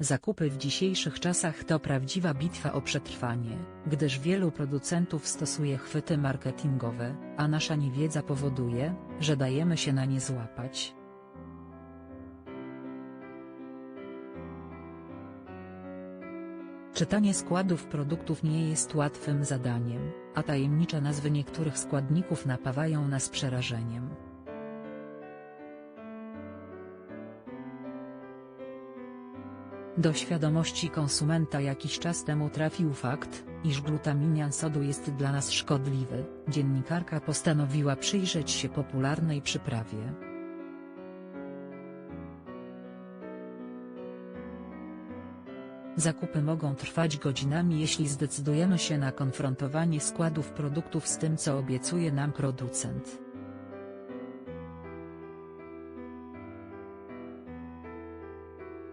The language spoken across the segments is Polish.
Zakupy w dzisiejszych czasach to prawdziwa bitwa o przetrwanie, gdyż wielu producentów stosuje chwyty marketingowe, a nasza niewiedza powoduje, że dajemy się na nie złapać. Czytanie składów produktów nie jest łatwym zadaniem, a tajemnicze nazwy niektórych składników napawają nas przerażeniem. Do świadomości konsumenta jakiś czas temu trafił fakt, iż glutaminian sodu jest dla nas szkodliwy. Dziennikarka postanowiła przyjrzeć się popularnej przyprawie. Zakupy mogą trwać godzinami jeśli zdecydujemy się na konfrontowanie składów produktów z tym co obiecuje nam producent.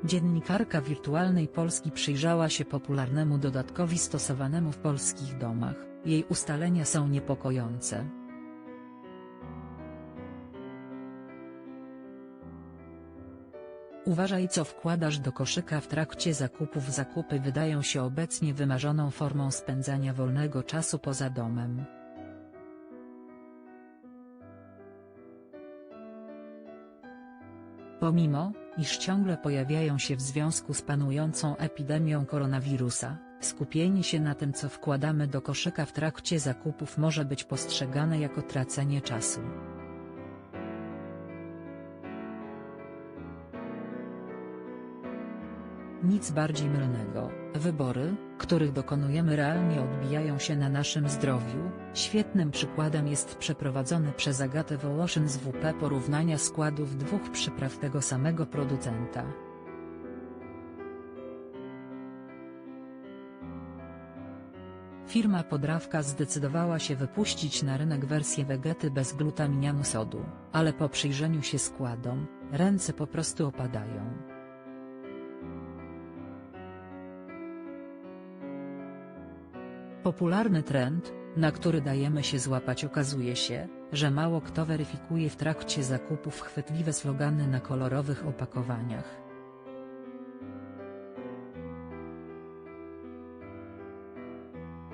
Dziennikarka Wirtualnej Polski przyjrzała się popularnemu dodatkowi stosowanemu w polskich domach, jej ustalenia są niepokojące. Uważaj co wkładasz do koszyka w trakcie zakupów Zakupy wydają się obecnie wymarzoną formą spędzania wolnego czasu poza domem. Pomimo, iż ciągle pojawiają się w związku z panującą epidemią koronawirusa, skupienie się na tym co wkładamy do koszyka w trakcie zakupów może być postrzegane jako tracenie czasu. Nic bardziej mylnego, wybory, których dokonujemy realnie odbijają się na naszym zdrowiu, świetnym przykładem jest przeprowadzony przez Agatę Wołoszyn z WP porównania składów dwóch przypraw tego samego producenta. Firma Podrawka zdecydowała się wypuścić na rynek wersję Vegety bez glutaminianu sodu, ale po przyjrzeniu się składom, ręce po prostu opadają. Popularny trend, na który dajemy się złapać okazuje się, że mało kto weryfikuje w trakcie zakupów chwytliwe slogany na kolorowych opakowaniach.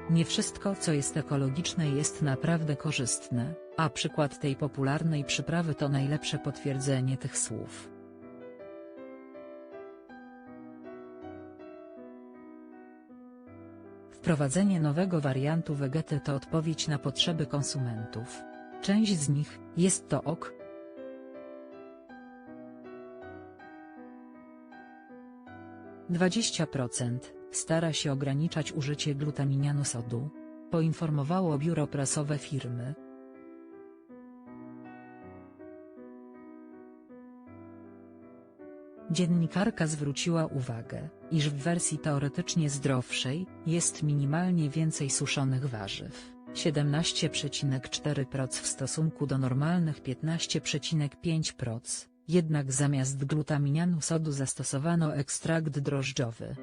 Nie wszystko co jest ekologiczne jest naprawdę korzystne, a przykład tej popularnej przyprawy to najlepsze potwierdzenie tych słów. Wprowadzenie nowego wariantu Vegety to odpowiedź na potrzeby konsumentów. Część z nich, jest to ok. Dwadzieścia procent stara się ograniczać użycie glutaminianu sodu. Poinformowało biuro prasowe firmy. Dziennikarka zwróciła uwagę, iż w wersji teoretycznie zdrowszej, jest minimalnie więcej suszonych warzyw, 17,4% w stosunku do normalnych 15,5%, jednak zamiast glutaminianu sodu zastosowano ekstrakt drożdżowy.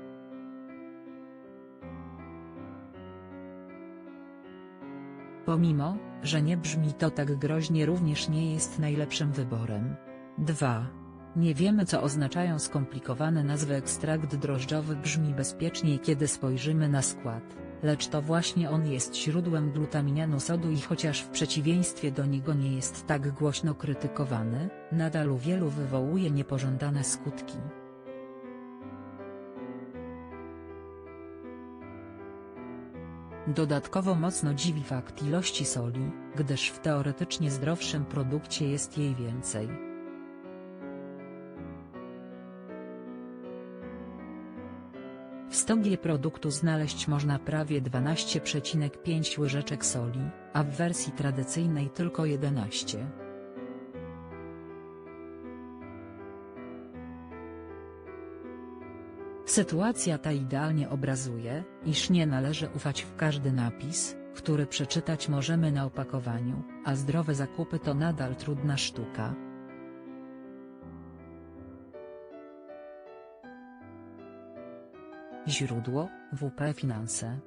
Pomimo, że nie brzmi to tak groźnie również nie jest najlepszym wyborem. 2. Nie wiemy co oznaczają skomplikowane nazwy ekstrakt drożdżowy brzmi bezpieczniej kiedy spojrzymy na skład, lecz to właśnie on jest źródłem glutaminianu sodu i chociaż w przeciwieństwie do niego nie jest tak głośno krytykowany, nadal u wielu wywołuje niepożądane skutki. Dodatkowo mocno dziwi fakt ilości soli, gdyż w teoretycznie zdrowszym produkcie jest jej więcej. W 100 g produktu znaleźć można prawie 12,5 łyżeczek soli, a w wersji tradycyjnej tylko 11. Sytuacja ta idealnie obrazuje, iż nie należy ufać w każdy napis, który przeczytać możemy na opakowaniu, a zdrowe zakupy to nadal trudna sztuka. Źródło: WP Finanse